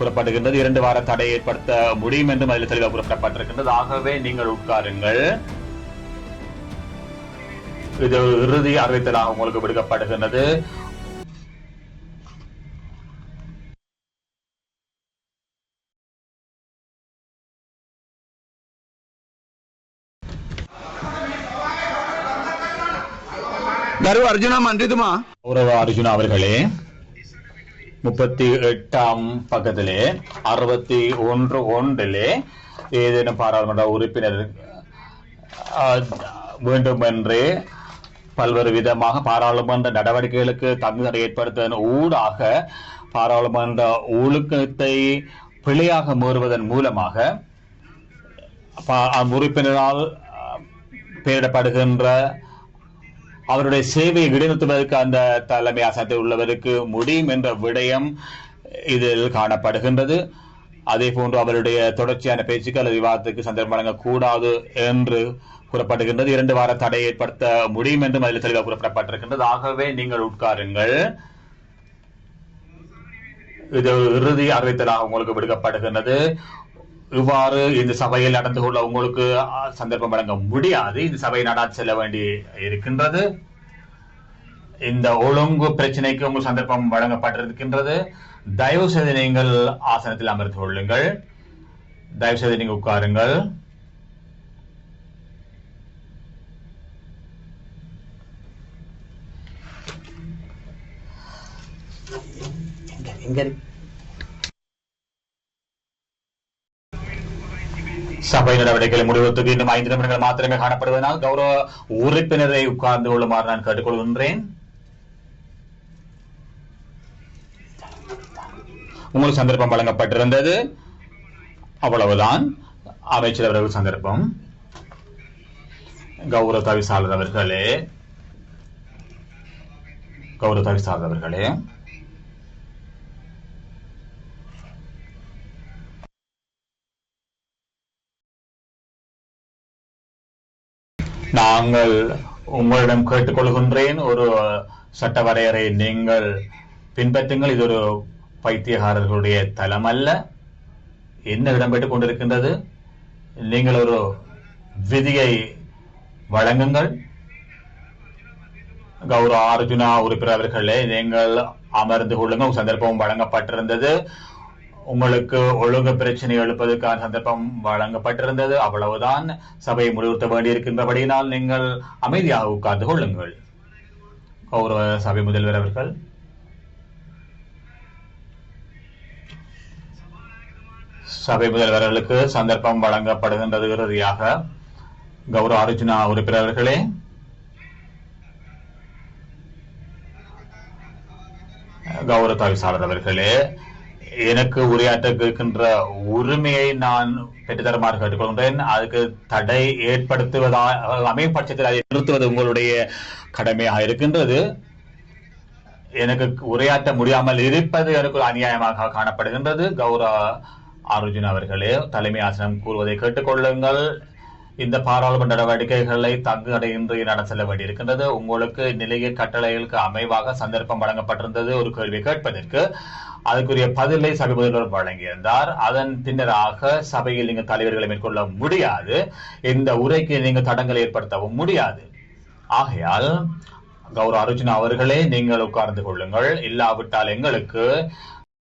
கூறப்படுகின்றது. இரண்டு வாரம் தடை ஏற்படுத்த முடியும் என்றும் அதில் தெளிவாக கூறப்பட்டிருக்கின்றது. ஆகவே நீங்கள் உட்காருங்கள். இது இறுதி அறிவித்தலாக உங்களுக்கு விடுக்கப்படுகின்றது. அர்ஜுனா மன்றிதுமா? அர்ஜுனா அவர்களே முப்பத்தி எட்டாம் பக்கத்திலே அறுபத்தி ஒன்று ஒன்றிலே ஏதேனும் பாராளுமன்ற உறுப்பினர் வேண்டும் என்று பல்வேறு விதமாக பாராளுமன்ற நடவடிக்கைகளுக்கு தமிழர் ஏற்படுத்துவதன் ஊடாக பாராளுமன்ற ஒழுக்கத்தை பிழையாக மீறுவதன் மூலமாக உறுப்பினரால் பெயரிடப்படுகின்ற அவருடைய சேவையை இடைநிறுத்துவதற்கு அந்த தலைமை ஆசனத்தில் உள்ளவருக்கு முடியும் என்ற விடயம் இதில் காணப்படுகின்றது. அதே போன்று அவருடைய தொடர்ச்சியான பேச்சுக்கள் அல்லது விவாதத்துக்கு சந்தர்ப்பம் வழங்கக்கூடாது என்று கூறப்படுகின்றது. இரண்டு வார தடை ஏற்படுத்த முடியும் என்றும் அதில் தெளிவாக கூறப்பட்டிருக்கின்றது. ஆகவே நீங்கள் உட்காருங்கள். இது ஒரு இறுதி அறிவித்தலாக உங்களுக்கு விடுக்கப்படுகின்றது. இவ்வாறு இந்த சபையில் நடந்து கொள்ள உங்களுக்கு சந்தர்ப்பம் வழங்க முடியாது. இந்த சபையை நடந்து செல்ல வேண்டி இருக்கின்றது. இந்த ஒழுங்கு பிரச்சனைக்கு உங்களுக்கு சந்தர்ப்பம் வழங்கப்பட்டிருக்கின்றது. தயவு செய்து நீங்கள் ஆசனத்தில் அமர்ந்து கொள்ளுங்கள். தயவு செய்து நீங்கள் உட்காருங்கள். சபை நடவடிக்கைகளை முடிவதற்கு இன்னும் ஐந்து நிமிடங்கள் மாத்திரமே காணப்படுவதனால் கௌரவ உறுப்பினரை உட்கார்ந்து கொள்ளுமாறு நான் கேட்டுக்கொள்கின்றேன். உங்களுக்கு சந்தர்ப்பம் வழங்கப்பட்டிருந்தது. அவ்வளவுதான். அமைச்சர் அவர்கள் சந்தர்ப்பம். கௌரவ தவிசாளர் அவர்களே. கௌரவ தவிசாளர் அவர்களே. நாங்கள் உங்களிடம் கேட்டுக்கொள்கின்றேன். ஒரு சட்ட வரையறை நீங்கள் பின்பற்றுங்கள். இது ஒரு பைத்தியகாரர்களுடைய தலம் அல்ல என்ன இடம்பெற்றுக் கொண்டிருக்கின்றது? நீங்கள் ஒரு விதியை வழங்குங்கள். கௌரவ அர்ஜுனா உறுப்பினர் அவர்களே நீங்கள் அமர்ந்து கொள்ளுங்கள். உங்கள் சந்தர்ப்பம் வழங்கப்பட்டிருந்தது. உங்களுக்கு ஒழுங்கு பிரச்சனை எழுப்பதற்கான சந்தர்ப்பம் வழங்கப்பட்டிருந்தது. அவ்வளவுதான். சபையை முடிவுறுத்த வேண்டியிருக்கின்றபடியினால் நீங்கள் அமைதியாக உட்கார்ந்து கொள்ளுங்கள். கௌரவ சபை முதல்வர் அவர்கள். சபை முதல்வர்களுக்கு சந்தர்ப்பம் வழங்கப்படுகின்றது இறுதியாக. கௌரவ அர்ஜுனா உறுப்பினர்களே கௌரவ தவிசாளர் அவர்களே. எனக்கு உரையாற்ற இருக்கின்ற உரிமையை நான் பெற்றுத்தருமாறு கேட்டுக்கொள்கின்றேன். அதுக்கு தடை ஏற்படுத்துவதா அமையும் பட்சத்தில் அதை நிறுத்துவது உங்களுடைய கடமையாக இருக்கின்றது. எனக்கு உரையாற்ற முடியாமல் இருப்பது எனக்கு ஒரு அநியாயமாக காணப்படுகின்றது. கௌரவ அர்ஜுன் அவர்களே தலைமை ஆசனம் கூறுவதை கேட்டுக்கொள்ளுங்கள். இந்த பாராளுமன்ற நடவடிக்கைகளை தங்குதடையின்றி நட செல்ல வேண்டியிருக்கின்றது. உங்களுக்கு நிலைய கட்டளைகளுக்கு அமைவாக சந்தர்ப்பம் வழங்கப்பட்டிருந்தது. ஒரு கேள்வி கேட்பதற்கு அதுக்குரிய பதிலை சபை முதல்வர் வழங்கியிருந்தார். அதன் பின்னராக சபையில் நீங்கள் தலைவர்களை மேற்கொள்ள முடியாது. இந்த உரைக்கு நீங்கள் தடங்களை ஏற்படுத்தவும் முடியாது. ஆகையால் கௌரவ அர்ஜுனா அவர்களே நீங்கள் உட்கார்ந்து கொள்ளுங்கள். இல்லாவிட்டால் எங்களுக்கு